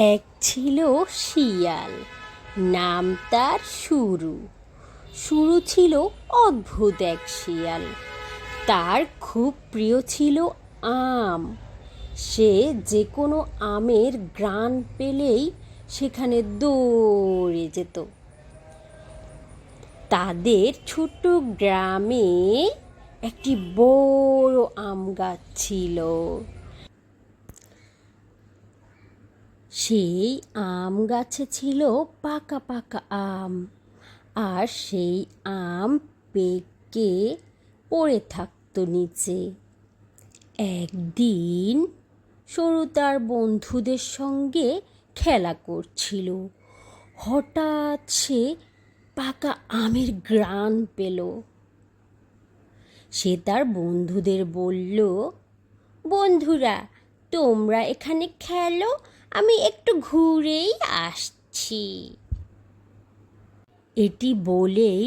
এক ছিল শিয়াল, নাম তার শুরু শুরু ছিল অদ্ভুত এক শিয়াল। তার খুব প্রিয় ছিল আম। সে যে কোনো আমের গ্রান পেলেই সেখানে দৌড়ে যেত। তাদের ছোট্ট গ্রামে একটি বড় আম গাছ ছিল। সেই আম গাছে ছিল পাকা পাকা আম। আর সেই আম পেকে পড়ে থাকতো নিচে। একদিন সরু তার বন্ধুদের সঙ্গে খেলা করছিল। হঠাৎ সে পাকা আমের গ্রান পেল। সে তার বন্ধুদের বলল, বন্ধুরা, তোমরা এখানে খেলো আমি একটু ঘুরেই আসছি। এটি বলেই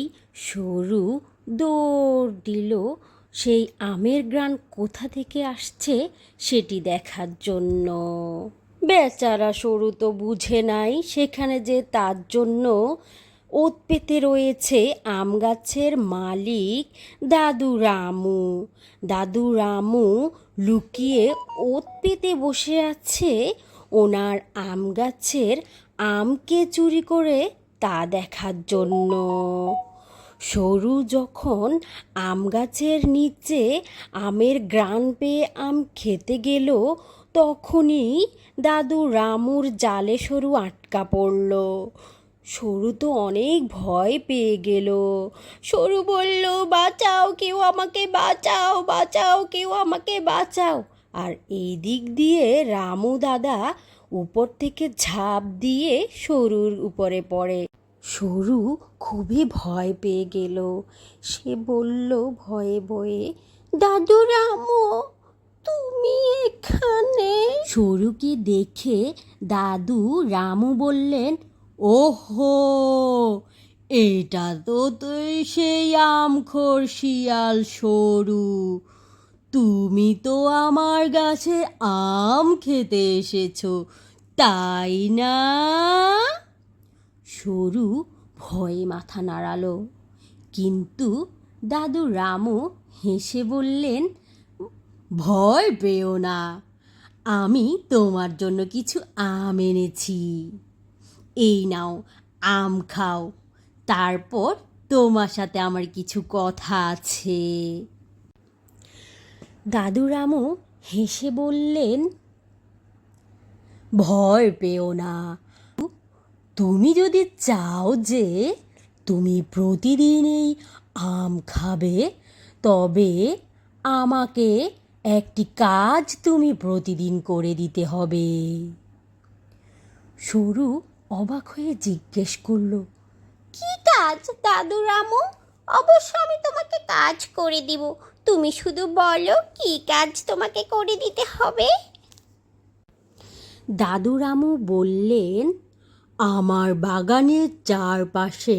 সরু দৌড় দিল। সেই আমের গ্রান কোথা থেকে আসছে সেটি দেখার জন্য। বেচারা সরু তো বুঝে নাই সেখানে যে তার জন্য ওত পেতে রয়েছে আম গাছের মালিক দাদু রামু। দাদু রামু লুকিয়ে ওত পেতে বসে আছে ওনার আম গাছের আমকে চুরি করে তা দেখার জন্য। সরু যখন আম গাছের নিচে আমের গ্রান পেয়ে আম খেতে গেল, তখনই দাদু রামুর জালে সরু আটকা পড়ল। সরু তো অনেক ভয় পেয়ে গেল। সরু বলল, বাঁচাও, কেউ আমাকে বাঁচাও বাঁচাও, কেউ আমাকে বাঁচাও। আর এই দিক দিয়ে রামু দাদা উপর থেকে ঝাঁপ দিয়ে সরুর উপরে পড়ে। সরু খুবই ভয় পেয়ে গেল। সে বলল ভয়ে ভয়ে, দাদু রামু, তুমি এখানে? সরুকে দেখে দাদু রামু বললেন, ওহো, এটা তো তুই সেই আমখোর শিয়াল সরু। তুমি তো আমার গাছে আম খেতে এসেছ, তাই না? সরু ভয়ে মাথা নাড়ালো। কিন্তু দাদু রামু হেসে বললেন, ভয় পেও না, আমি তোমার জন্য কিছু আম এনেছি। এই নাও, আম খাও। তারপর তোমার সাথে আমার কিছু কথা আছে। দাদু রামু হেসে বললেন, ভয় পেও না। তুমি যদি চাও যে তুমি প্রতিদিন এই আম খাবে, তবে আমাকে একটি কাজ তুমি প্রতিদিন করে দিতে হবে। সরু অবাক হয়ে জিজ্ঞেস করল, কি কাজ দাদু রামু? অবশ্য আমি তোমাকে কাজ করে দিব। তুমি শুধু বলো কি কাজ তোমাকে করে দিতে হবে? দাদু রামু বললেন, আমার বাগানের চারপাশে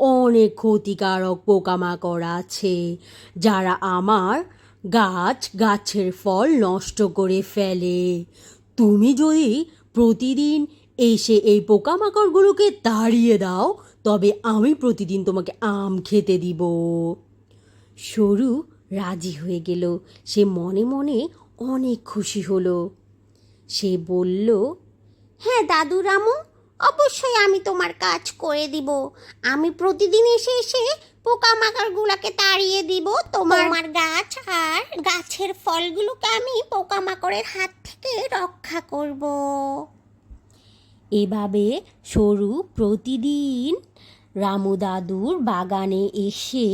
অনেক ক্ষতিকারক পোকামাকড় আছে, যারা আমার গাছ গাছের ফল নষ্ট করে ফেলে। তুমি যদি প্রতিদিন এসে এই পোকামাকড়গুলোকে তাড়িয়ে দাও, তবে আমি প্রতিদিন তোমাকে আম খেতে দিব। সরু রাজি হয়ে গেল। সে মনে মনে অনেক খুশি হলো। সে বলল হ্যাঁ দাদু রামু অবশ্যই আমি তোমার কাজ করে দিব। আমি প্রতিদিন এসে এসে পোকামাকড়গুলোকে তাড়িয়ে দিব। তোমার আমার গাছ আর গাছের ফলগুলোকে আমি পোকামাকড়ের হাত থেকে রক্ষা করব। এভাবে সরু প্রতিদিন রামু দাদুর বাগানে এসে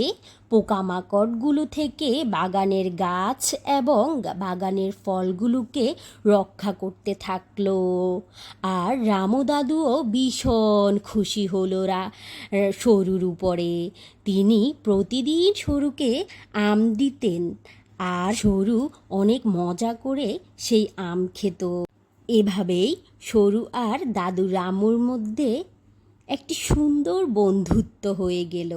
পোকামাকড়গুলো থেকে বাগানের গাছ এবং বাগানের ফলগুলোকে রক্ষা করতে থাকল। আর রামু দাদুও ভীষণ খুশি হলো রা, সরুর উপরে। তিনি প্রতিদিন সরুকে আম দিতেন আর সরু অনেক মজা করে সেই আম খেত। এভাবেই সরু আর দাদু রামুর মধ্যে একটি সুন্দর বন্ধুত্ব হয়ে গেল।